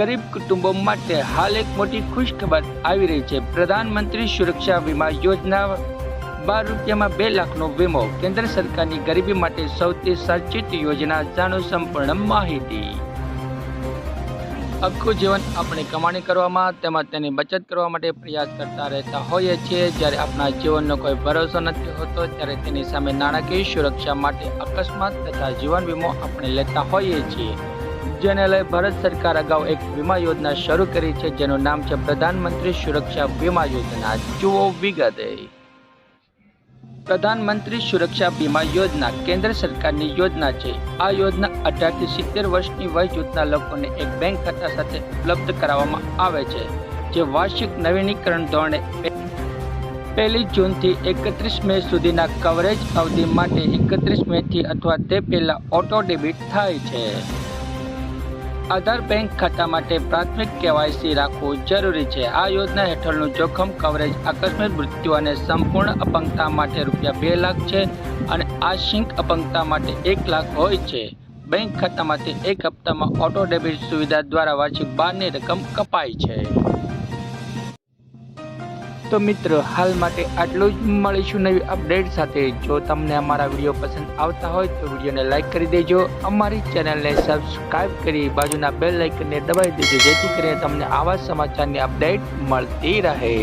ગરીબ કુટુંબો માટે હાલ એક મોટી ખુશખબર આવી રહી છે. પ્રધાનમંત્રી સુરક્ષા વીમા યોજના બાર રૂપિયામાં બે લાખનો વીમો કેન્દ્ર સરકારની ગરીબી માટે સૌથી સચિત યોજના, જાણો સંપૂર્ણ માહિતી. આખું જીવન આપણે કમાણી કરવામાં તેમજ તેની બચત કરવા માટે પ્રયાસ કરતા રહેતા હોઈએ છીએ. જ્યારે આપણા જીવનનો કોઈ ભરોસો નથી હોતો, ત્યારે તેની સામે નાણાકીય સુરક્ષા માટે અકસ્માત તથા જીવન વીમો આપણે લેતા હોઈએ છીએ. જેને લઈ ભારત સરકાર અગાઉ એક વીમા યોજના શરૂ કરી છે, જેનું નામ છે પ્રધાનમંત્રી સુરક્ષા વીમા યોજના. જુઓ વિગતે. પ્રધાનમંત્રી સુરક્ષા વીમા યોજના કેન્દ્ર સરકારની યોજના છે. આ યોજના અઢારથી સિત્તેર વર્ષની વય જૂથના લોકોને એક બેંક ખાતા સાથે ઉપલબ્ધ કરાવવામાં આવે છે, જે વાર્ષિક નવીનીકરણ ધોરણે પહેલી જૂનથી એકત્રીસ મે સુધીના કવરેજ અવધિ માટે એકત્રીસ મેથી અથવા તે પહેલા ઓટો ડેબિટ થાય છે. આધાર બેંક ખાતા માટે પ્રાથમિક કેવાયસી રાખવું જરૂરી છે. આ યોજના હેઠળનું જોખમ, કવરેજ, આકસ્મિક મૃત્યુ અને સંપૂર્ણ અપંગતા માટે રૂપિયા બે લાખ છે અને આંશિક અપંગતા માટે એક લાખ હોય છે. બેંક ખાતામાંથી એક હપ્તામાં ઓટો ડેબિટ સુવિધા દ્વારા વાર્ષિક બારની રકમ કપાય છે. તો મિત્રો, હાલ માટે આટલું જ. મળીશું નવી અપડેટ સાથે. જો તમને અમારા વીડિયો પસંદ આવતા હોય તો વિડીયોને લાઇક કરી દેજો. અમારી ચેનલને સબસ્ક્રાઈબ કરી બાજુના બેલ લાઇકનને દબાવી દેજો. જેથી કરીને તમને આવા સમાચારની અપડેટ મળતી રહે.